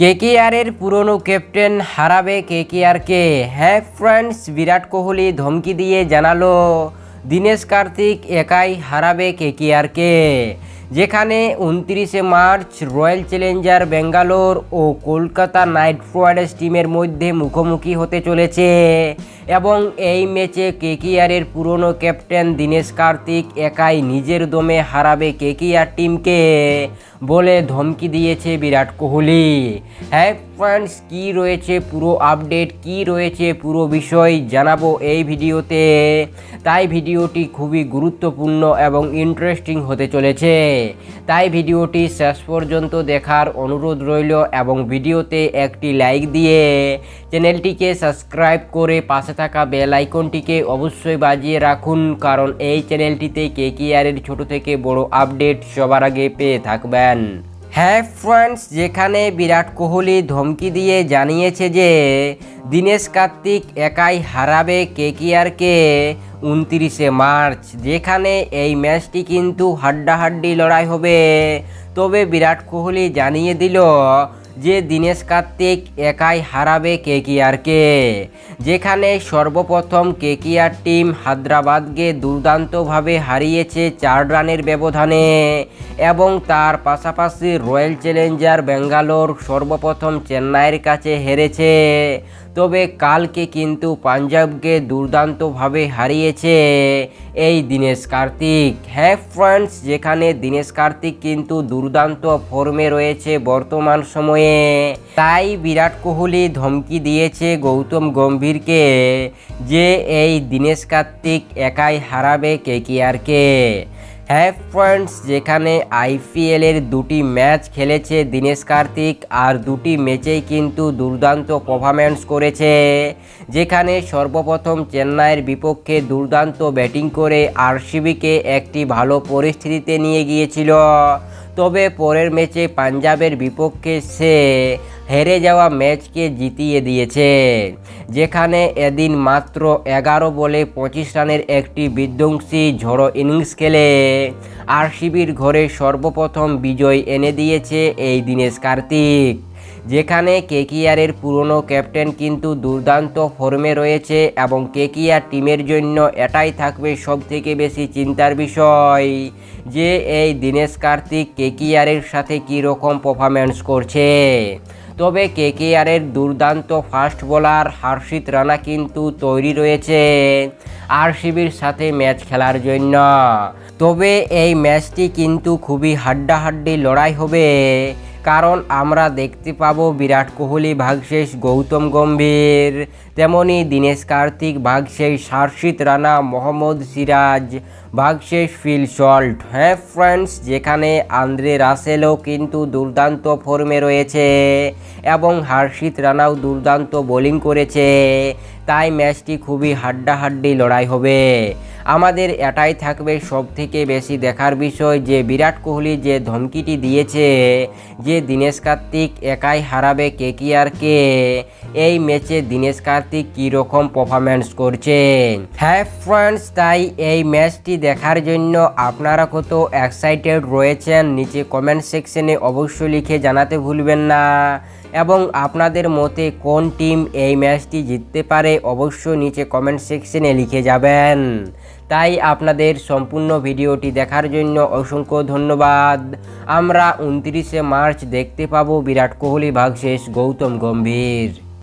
কেকেআরের পুরনো ক্যাপ্টেন হারাবে কেকেআরকে। হ্যাঁ ফ্রেন্ডস, বিরাট কোহলি ধমকি দিয়ে জানালো, দীনেশ কার্তিক একাই হারাবে কেকেআরকে। যেখানে উনত্রিশে মার্চ রয়্যাল চ্যালেঞ্জার ব্যাঙ্গালোর ও কলকাতা নাইট রাইডার্স টিমের মধ্যে মুখোমুখি হতে চলেছে। এবং এই ম্যাচে কেকেআরের পুরনো ক্যাপ্টেন দীনেশ কার্তিক একাই নিজের দমে হারাবে কেকেআর টিমকে বলে ধমকি দিয়েছে বিরাট কোহলি। হ্যাঁ ফ্রেন্ডস কী রয়েছে পুরো আপডেট, কি রয়েছে পুরো বিষয় জানাব এই ভিডিওতে। তাই ভিডিওটি খুবই গুরুত্বপূর্ণ এবং ইন্টারেস্টিং হতে চলেছে। তাই ভিডিওটি শেষ পর্যন্ত দেখার অনুরোধ রইল এবং ভিডিওতে একটি লাইক দিয়ে চ্যানেলটিকে সাবস্ক্রাইব করে পাশে থাকা বেল আইকনটিকে অবশ্যই বাজিয়ে রাখুন, কারণ এই চ্যানেলটিতে কে কে আরের ছোট থেকে বড় আপডেট সবার আগে পেয়ে থাকবেন। হ্যাঁ ফ্রেন্ডস, যেখানে বিরাট কোহলি ধমকি দিয়ে জানিয়েছে যে দীনেশ কার্তিক একাই হারাবে কেকিআরকে উনত্রিশে মার্চ, যেখানে এই ম্যাচটি কিন্তু হাড্ডাহাড্ডি লড়াই হবে। তবে বিরাট কোহলি জানিয়ে দিল যে দীনেশ কার্তিক একাই হারাবে কেকিআরকে, যেখানে সর্বপ্রথম কেকিআর টিম হায়দ্রাবাদকে দুর্দান্তভাবে হারিয়েছে চার রানের ব্যবধানে এবং তার পাশাপাশি রয়্যাল চ্যালেঞ্জার বেঙ্গালোর সর্বপ্রথম চেন্নাইয়ের কাছে হেরেছে। তবে কালকে কিন্তু পাঞ্জাবকে দুর্দান্তভাবে হারিয়েছে এই দীনেশ কার্তিক। হ্যাঁ ফ্রেন্ডস, যেখানে দীনেশ কার্তিক কিন্তু দুর্দান্ত ফর্মে রয়েছে বর্তমান সময়ে। তাই বিরাট কোহলি ধমকি দিয়েছে গৌতম গম্ভীরকে যে এই দীনেশ কার্তিক একাই হারাবে কেকিআরকে। হ্যাঁ ফ্রেন্ডস, যেখানে আইপিএলের দুটি ম্যাচ খেলেছে দীনেশ কার্তিক আর দুটি ম্যাচেই কিন্তু দুর্দান্ত পারফরম্যান্স করেছে, যেখানে সর্বপ্রথম চেন্নাইয়ের বিপক্ষে দুর্দান্ত ব্যাটিং করে আরসিবিকে একটি ভালো পরিস্থিতিতে নিয়ে গিয়েছিল। তবে পরের ম্যাচে পাঞ্জাবের বিপক্ষে সে হেরে যাওয়া ম্যাচকে জিতিয়ে দিয়েছে। যেখানে এদিন মাত্র এগারো বলে পঁচিশ রানের একটি বিধ্বংসী ঝড়ো ইনিংস খেলে আরসিবির ঘরে সর্বপ্রথম বিজয় এনে দিয়েছে এই দিনেশ কার্তিক। যেখানে কেকিআরের পুরনো ক্যাপ্টেন কিন্তু দুর্দান্ত ফর্মে রয়েছে এবং কেকিআর টিমের জন্য এটাই থাকবে সব থেকে বেশি চিন্তার বিষয় যে এই দীনেশ কার্তিক কেকিআরের সাথে কীরকম পারফরম্যান্স করছে। তবে কেকেআরের দুর্দান্ত ফাস্ট বোলার হর্ষিত রানা কিন্তু তৈরি রয়েছে আরসিবির সাথে ম্যাচ খেলার জন্য। তবে এই ম্যাচটি কিন্তু খুবই হাড্ডাহাড্ডি লড়াই হবে। কারণ আমরা দেখতে পাবো বিরাট কোহলি ভাগশেষ গৌতম গম্ভীর। তেমনি দীনেশ কার্তিক ভাগশেষ হর্ষিত রানা, মোহাম্মদ সিরাজ ভাগশেষ ফিল সল্ট। হ্যাঁ ফ্রেন্ডস যেখানে আন্দ্রে রাসেলও কিন্তু দুর্দান্ত ফর্মে রয়েছে এবং হর্ষিত রানাও দুর্দান্ত বোলিং করেছে। তাই ম্যাচটি খুবই হাড্ডাহাড্ডি লড়াই হবে। আমাদের এটাই থাকবে সব থেকে বেশি দেখার বিষয় যে বিরাট কোহলি যে ধমকিটি দিয়েছে যে দীনেশ কার্তিক একাই হারাবে কে কেকিআরকে এই ম্যাচে দীনেশ কার্তিক কীরকম পারফরম্যান্স করছে হ্যাঁ ফ্রেন্ডস তাই এই ম্যাচটি দেখার জন্য আপনারা কত এক্সাইটেড রয়েছেন, নিচে কমেন্ট সেকশনে অবশ্যই লিখে জানাতে ভুলবেন না। এবং আপনাদের মতে কোন টিম এই ম্যাচটি জিততে পারে, অবশ্যই নিচে কমেন্ট সেকশনে লিখে যাবেন। তাই আপনাদের সম্পূর্ণ ভিডিওটি দেখার জন্য অসংখ্য ধন্যবাদ। আমরা উনত্রিশে মার্চ দেখতে পাবো বিরাট কোহলি ভাগশেষ গৌতম গম্ভীর।